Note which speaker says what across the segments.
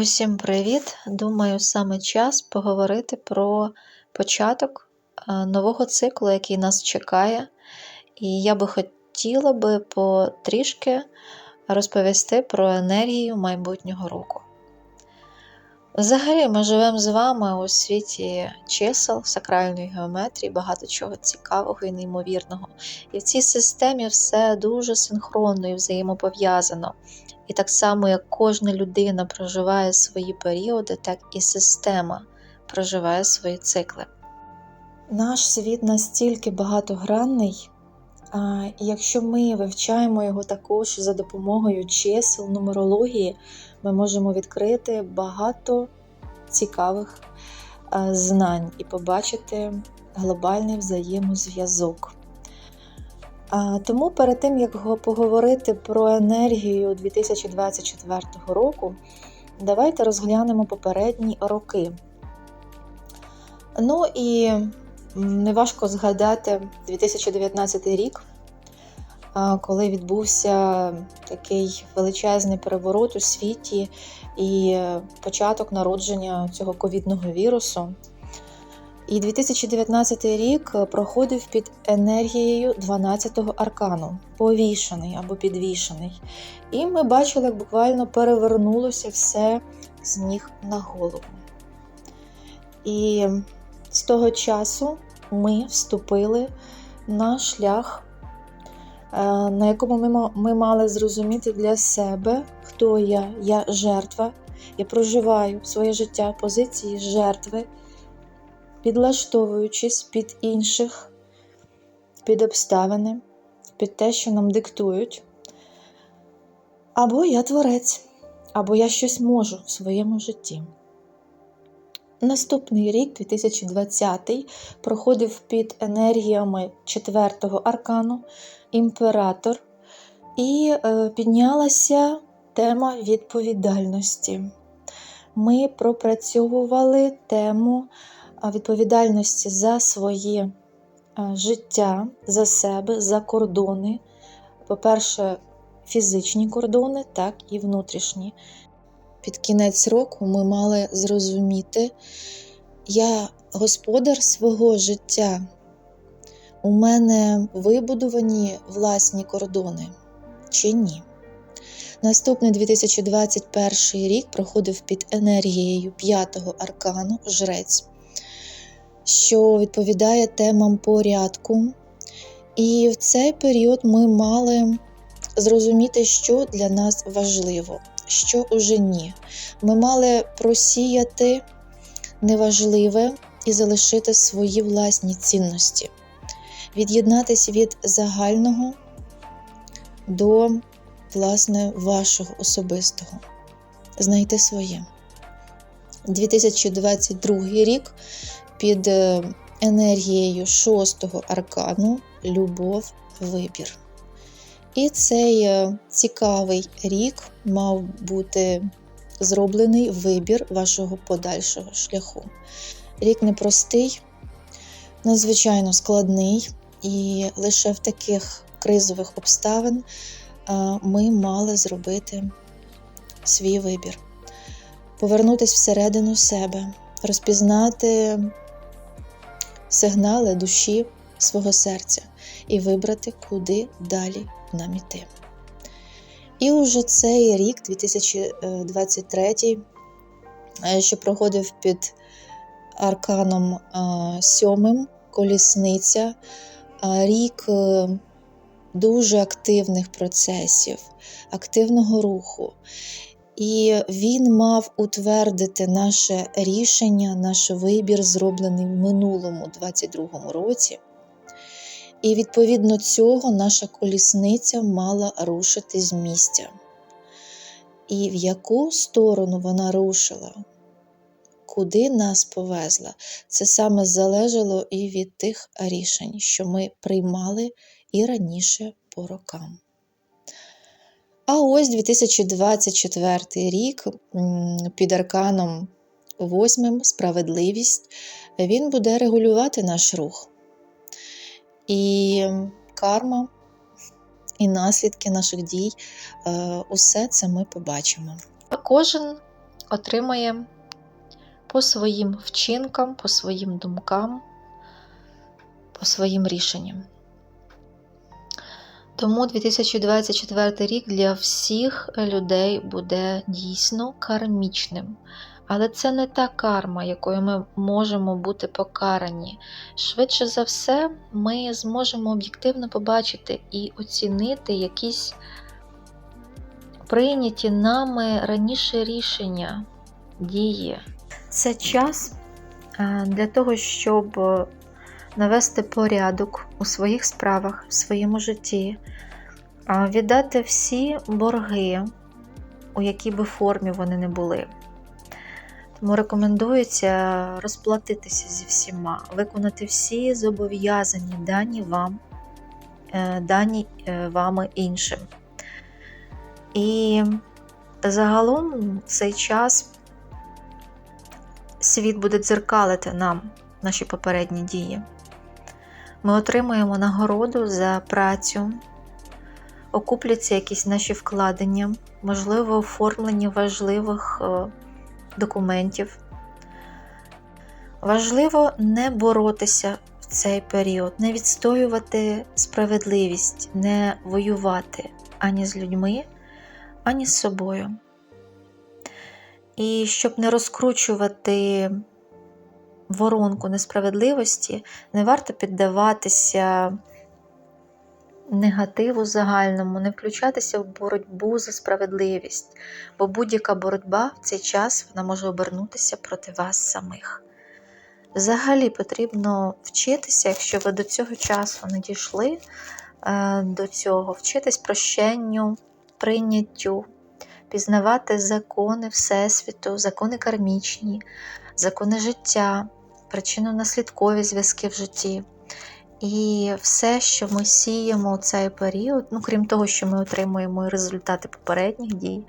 Speaker 1: Усім привіт! Думаю, саме час поговорити про початок е, нового циклу, який нас чекає. І я би хотіла би потрішки розповісти про енергію майбутнього року. Взагалі, ми живемо з вами у світі чисел, сакральної геометрії, багато чого цікавого і неймовірного. І в цій системі все дуже синхронно і взаємопов'язано. І так само, як кожна людина проживає свої періоди, так і система проживає свої цикли. Наш світ настільки багатогранний, а якщо ми вивчаємо його також за допомогою чисел, нумерології, ми можемо відкрити багато цікавих знань і побачити глобальний взаємозв'язок. Тому перед тим, як поговорити про енергію 2024 року, давайте розглянемо попередні роки. Ну і неважко згадати 2019 рік, коли відбувся такий величезний переворот у світі і початок народження цього ковідного вірусу. І 2019 рік проходив під енергією 12-го аркану, повішений або підвішений. І ми бачили, як буквально перевернулося все з ніг на голову. І з того часу ми вступили на шлях, е, на якому ми мали зрозуміти для себе, хто я, я жертва. Я проживаю своє життя позиції жертви підлаштовуючись під інших, під обставини, під те, що нам диктують. Або я творець, або я щось можу в своєму житті. Наступний рік, 2020, проходив під енергіями четвертого аркану, імператор, і е, піднялася тема відповідальності. Ми пропрацьовували тему відповідальності за своє життя, за себе, за кордони. По-перше, фізичні кордони, так і внутрішні. Під кінець року ми мали зрозуміти, я господар свого життя. У мене вибудовані власні кордони чи ні. Наступний 2021 рік проходив під енергією п'ятого аркану жрець що відповідає темам порядку. І в цей період ми мали зрозуміти, що для нас важливо, що уже ні. Ми мали просіяти неважливе і залишити свої власні цінності, від'єднатися від загального до, власне, вашого особистого, знайти своє. 2022 рік під е, енергією шостого аркану любов, вибір. І цей е, цікавий рік мав бути зроблений вибір вашого подальшого шляху. Рік непростий, надзвичайно складний, і лише в таких кризових обставин ми мали зробити свій вибір, повернутися всередину себе, розпізнати сигнали душі свого серця і вибрати, куди далі нам іти. І уже цей рік, 2023, е, що проходив під арканом е, сьомим колісниця, е, рік дуже активних процесів, активного руху. І він мав утвердити наше рішення, наш вибір, зроблений в минулому 22-му році. І відповідно цього наша колісниця мала рушити з місця. І в яку сторону вона рушила, куди нас повезла, це саме залежало і від тих рішень, що ми приймали і раніше по рокам. А ось 2024 рік під арканом восьмим справедливість він буде регулювати наш рух. І карма, і наслідки наших дій, е, усе це ми побачимо. Кожен отримає по своїм вчинкам, по своїм думкам, по своїм рішенням. Тому 2024 рік для всіх людей буде дійсно кармічним. Але це не та карма, якою ми можемо бути покарані. Швидше за все, ми зможемо об'єктивно побачити і оцінити якісь прийняті нами раніше рішення, дії. Це час е, для того, щоб навести порядок у своїх справах, в своєму житті, е, віддати всі борги, у якій би формі вони не були. Тому рекомендується розплатитися зі всіма, виконати всі зобов'язання, дані вам, е, дані вами іншим. І загалом цей час світ буде дзеркалити нам наші попередні дії. Ми отримуємо нагороду за працю, окупляться якісь наші вкладення, можливо, оформлення важливих е, документів. Важливо не боротися в цей період, не відстоювати справедливість, не воювати ані з людьми, ані з собою. І щоб не розкручувати воронку несправедливості, не варто піддаватися негативу загальному, не включатися в боротьбу за справедливість, бо будь-яка боротьба в цей час вона може обернутися проти вас самих. Взагалі потрібно вчитися, якщо ви до цього часу не дійшли е, до цього, вчитись прощенню, прийняттю, пізнавати закони Всесвіту, закони кармічні, закони життя, причинно-наслідкові зв'язки в житті. І все, що ми сіємо у цей період, ну крім того, що ми отримуємо результати попередніх дій,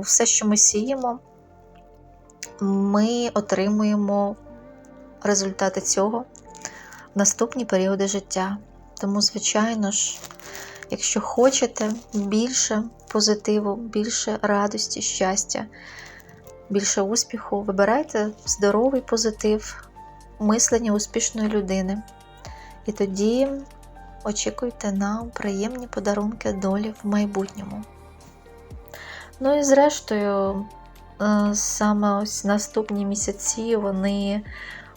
Speaker 1: все, що ми сіємо, ми отримуємо результати цього в наступні періоди життя. Тому, звичайно ж, якщо хочете більше позитиву, більше радості, щастя, більше успіху, вибирайте здоровий позитив, мислення успішної людини. І тоді очікуйте на приємні подарунки долі в майбутньому. Ну і зрештою, е, саме ось наступні місяці вони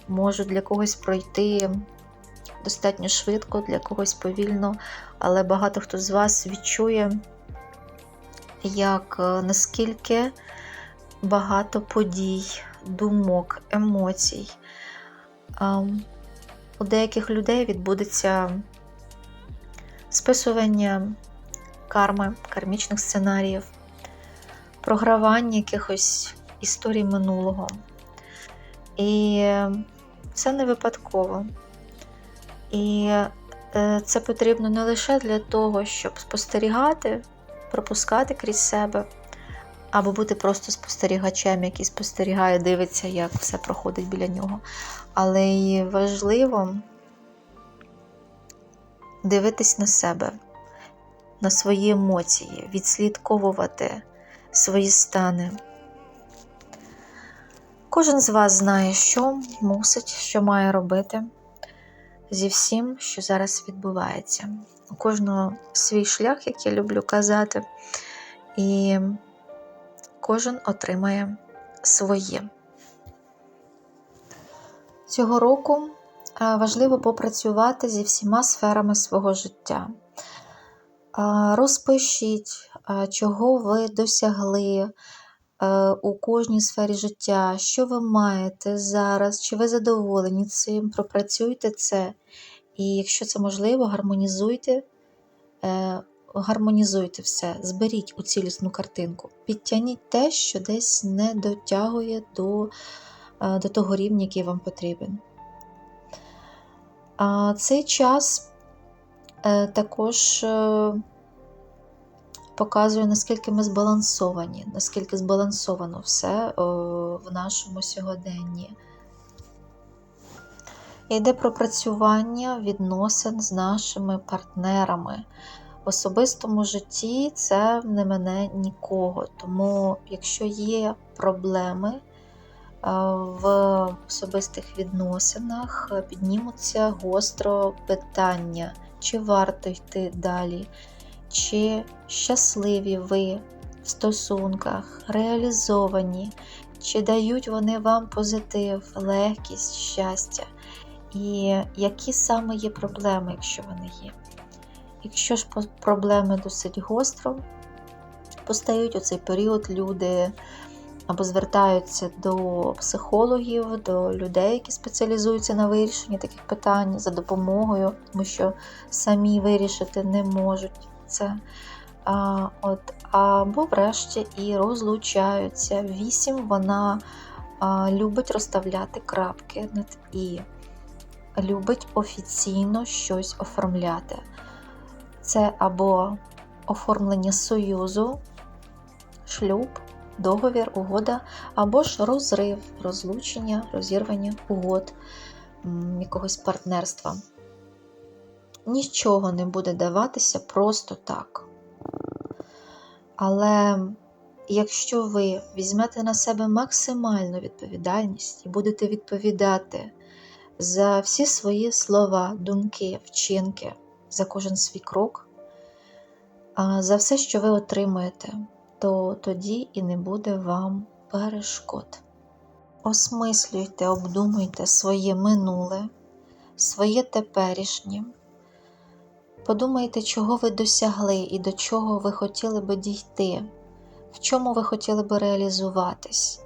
Speaker 1: можуть для когось пройти достатньо швидко, для когось повільно, але багато хто з вас відчує, як е, наскільки багато подій, думок, емоцій. У деяких людей відбудеться списування карми, кармічних сценаріїв, програвання якихось історій минулого. І це не випадково. І е, це потрібно не лише для того, щоб спостерігати, пропускати крізь себе, або бути просто спостерігачем, який спостерігає, дивиться, як все проходить біля нього. Але й важливо дивитись на себе, на свої емоції, відслідковувати свої стани. Кожен з вас знає, що мусить, що має робити зі всім, що зараз відбувається. У кожного свій шлях, як я люблю казати, і кожен отримає своє. Цього року е, важливо попрацювати зі всіма сферами свого життя. Е, розпишіть, е, чого ви досягли у кожній сфері життя, що ви маєте зараз, чи ви задоволені цим, пропрацюйте це. І якщо це можливо, гармонізуйте гармонізуйте все, зберіть у цілісну картинку, підтягніть те, що десь не дотягує до, е, до того рівня, який вам потрібен. А Цей час е, також е, показує, наскільки ми збалансовані, наскільки збалансовано все в нашому сьогоденні. Йде про працювання відносин з нашими партнерами, В особистому житті це не мене нікого. Тому, якщо є проблеми е, в особистих відносинах, е, піднімуться гостро питання, чи варто йти далі, чи щасливі ви в стосунках, реалізовані, чи дають вони вам позитив, легкість, щастя, і які саме є проблеми, якщо вони є. Якщо ж проблеми досить гостро постають у цей період, люди або звертаються до психологів, до людей, які спеціалізуються на вирішенні таких питань за допомогою, тому що самі вирішити не можуть це. А, от, або врешті і розлучаються. Вісім вона а, любить розставляти крапки над і, любить офіційно щось оформляти. Це або оформлення союзу, шлюб, договір, угода, або ж розрив, розлучення, розірвання угод якогось партнерства. Нічого не буде даватися просто так. Але якщо ви візьмете на себе максимальну відповідальність і будете відповідати за всі свої слова, думки, вчинки, за кожен свій крок, за все, що ви отримуєте, то тоді і не буде вам перешкод. Осмислюйте, обдумуйте своє минуле, своє теперішнє. Подумайте, чого ви досягли і до чого ви хотіли би дійти, в чому ви хотіли би реалізуватись,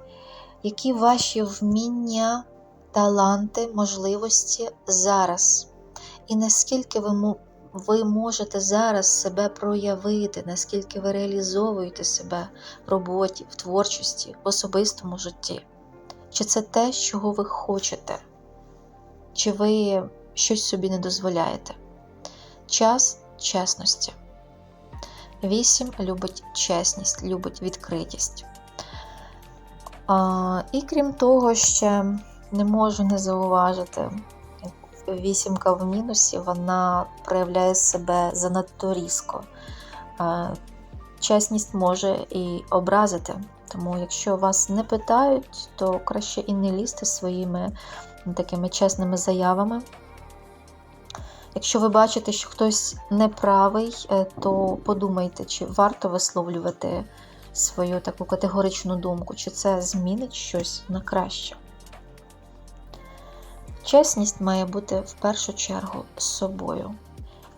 Speaker 1: які ваші вміння, таланти, можливості зараз, і наскільки ви, ви можете зараз себе проявити, наскільки ви реалізовуєте себе в роботі, в творчості, в особистому житті. Чи це те, чого ви хочете? Чи ви щось собі не дозволяєте? Час чесності. Вісім любить чесність, любить відкритість. А, і крім того, ще не можу не зауважити, вісімка в мінусі вона проявляє себе занадто різко. Чесність може і образити. Тому, якщо вас не питають, то краще і не лізьте своїми такими чесними заявами. Якщо ви бачите, що хтось неправий, е, то подумайте, чи варто висловлювати свою таку категоричну думку, чи це змінить щось на краще. Чесність має бути в першу чергу з собою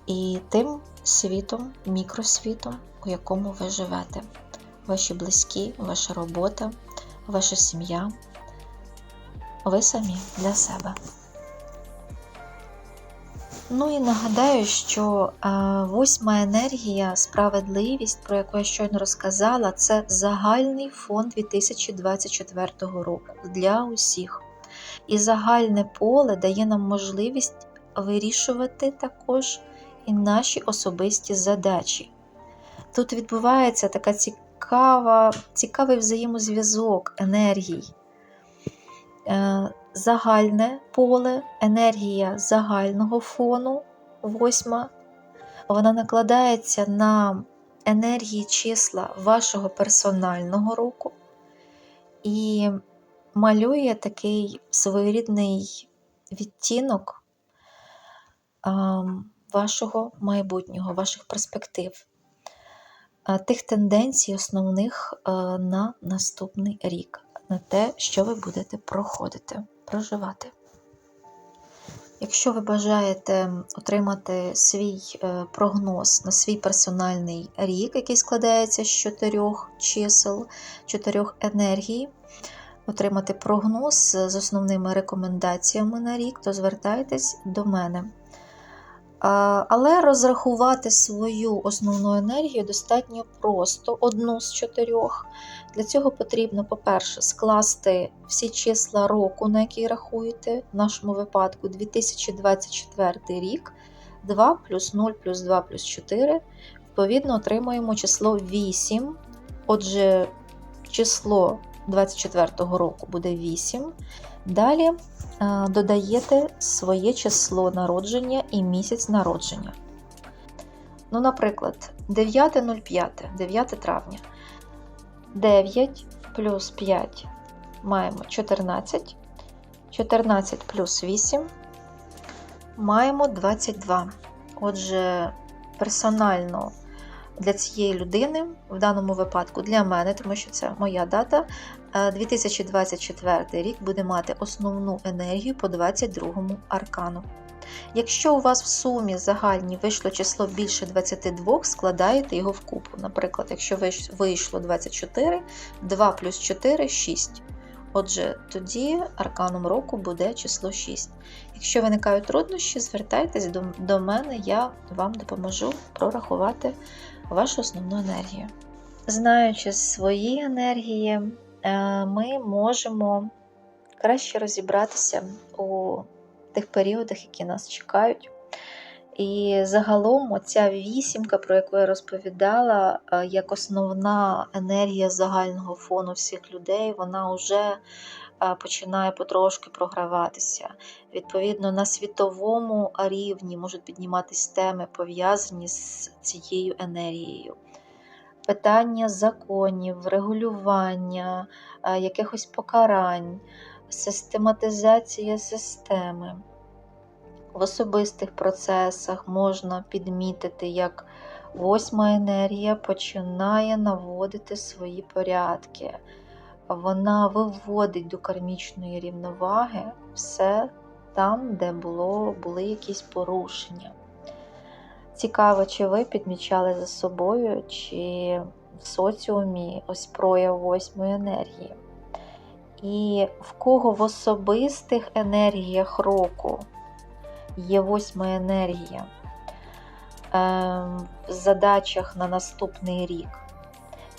Speaker 1: і тим світом, мікросвітом, у якому ви живете. Ваші близькі, ваша робота, ваша сім'я. Ви самі для себе. Ну і нагадаю, що е, восьма енергія, справедливість, про яку я щойно розказала, це загальний фон 2024 року для усіх. І загальне поле дає нам можливість вирішувати також і наші особисті задачі. Тут відбувається така цікава, цікавий взаємозв'язок енергій. Е, загальне поле, енергія загального фону, восьма, вона накладається на енергії числа вашого персонального року і малює такий своєрідний відтінок вашого майбутнього, ваших перспектив, тих тенденцій основних на наступний рік, на те, що ви будете проходити проживати. Якщо ви бажаєте отримати свій е, прогноз на свій персональний рік, який складається з чотирьох чисел, чотирьох енергій, отримати прогноз з основними рекомендаціями на рік, то звертайтесь до мене. Але розрахувати свою основну енергію достатньо просто одну з чотирьох. Для цього потрібно, по-перше, скласти всі числа року, на який рахуєте, в нашому випадку 2024 рік, 2 плюс 0 плюс 2 плюс 4. Відповідно, отримуємо число 8. Отже, число 24 року буде 8. Далі е, додаєте своє число народження і місяць народження. Ну, наприклад, 9.05, 9 травня. 9 плюс 5 маємо 14. 14 плюс 8 маємо 22. Отже, персонально для цієї людини, в даному випадку для мене, тому що це моя дата, е, 2024 рік буде мати основну енергію по 22 аркану. Якщо у вас в сумі загальні вийшло число більше 22, складаєте його в купу. Наприклад, якщо вийшло 24, 2 плюс 4 6. Отже, тоді арканом року буде число 6. Якщо виникають труднощі, звертайтесь до мене, я вам допоможу прорахувати вашу основну енергію. Знаючи свої енергії, е, ми можемо краще розібратися у тих періодах, які нас чекають. І загалом оця вісімка, про яку я розповідала, е, як основна енергія загального фону всіх людей, вона вже починає потрошки програватися. Відповідно, на світовому рівні можуть підніматись теми, пов'язані з цією енергією. Питання законів, регулювання, якихось покарань, систематизація системи. В особистих процесах можна підмітити, як восьма енергія починає наводити свої порядки. Вона виводить до кармічної рівноваги все там, де було, були якісь порушення. Цікаво, чи ви підмічали за собою, чи в соціумі ось прояв восьмої енергії. І в кого в особистих енергіях року є восьма енергія ем, в задачах на наступний рік,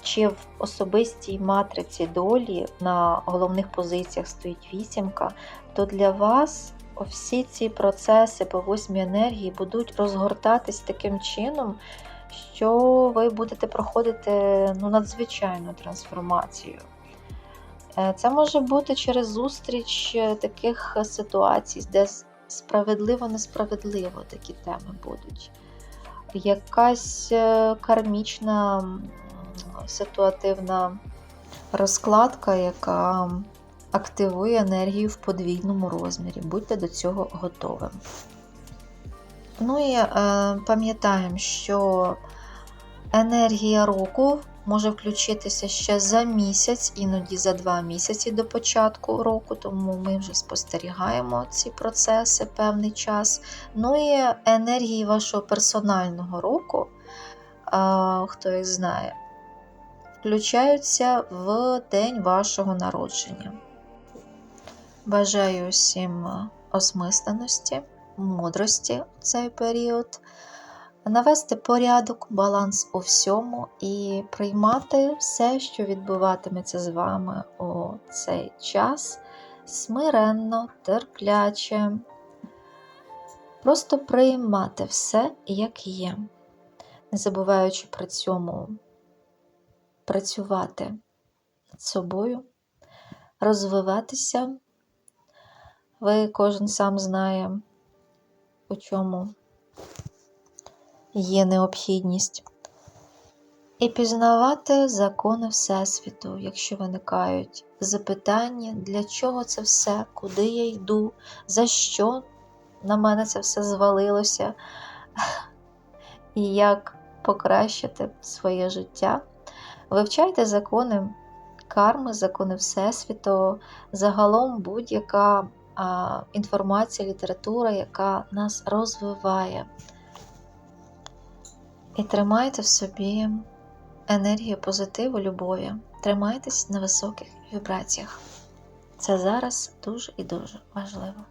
Speaker 1: чи в особистій матриці долі на головних позиціях стоїть вісімка, то для вас всі ці процеси по восьмій енергії будуть розгортатись таким чином, що ви будете проходити ну, надзвичайну трансформацію. Е, Це може бути через зустріч е, таких ситуацій, де справедливо-несправедливо такі теми будуть. Якась е, кармічна ситуативна розкладка, яка активує енергію в подвійному розмірі. Будьте до цього готовим. Ну і е, пам'ятаємо, що енергія року може включитися ще за місяць, іноді за два місяці до початку року, тому ми вже спостерігаємо ці процеси певний час. Ну і енергії вашого персонального року, а, хто їх знає, включаються в день вашого народження. Бажаю усім осмисленості, мудрості в цей період навести порядок, баланс у всьому і приймати все, що відбуватиметься з вами у цей час, смиренно, терпляче. Просто приймати все, як є, не забуваючи при цьому працювати над собою, розвиватися. Ви кожен сам знає, у чому є необхідність. І пізнавати закони Всесвіту, якщо виникають запитання, для чого це все, куди я йду, за що на мене це все звалилося, і як покращити своє життя. Вивчайте закони карми, закони Всесвіту, загалом будь-яка інформація, література, яка нас розвиває. І тримайте в собі енергію позитиву, любові. Тримайтесь на високих вібраціях. Це зараз дуже і дуже важливо.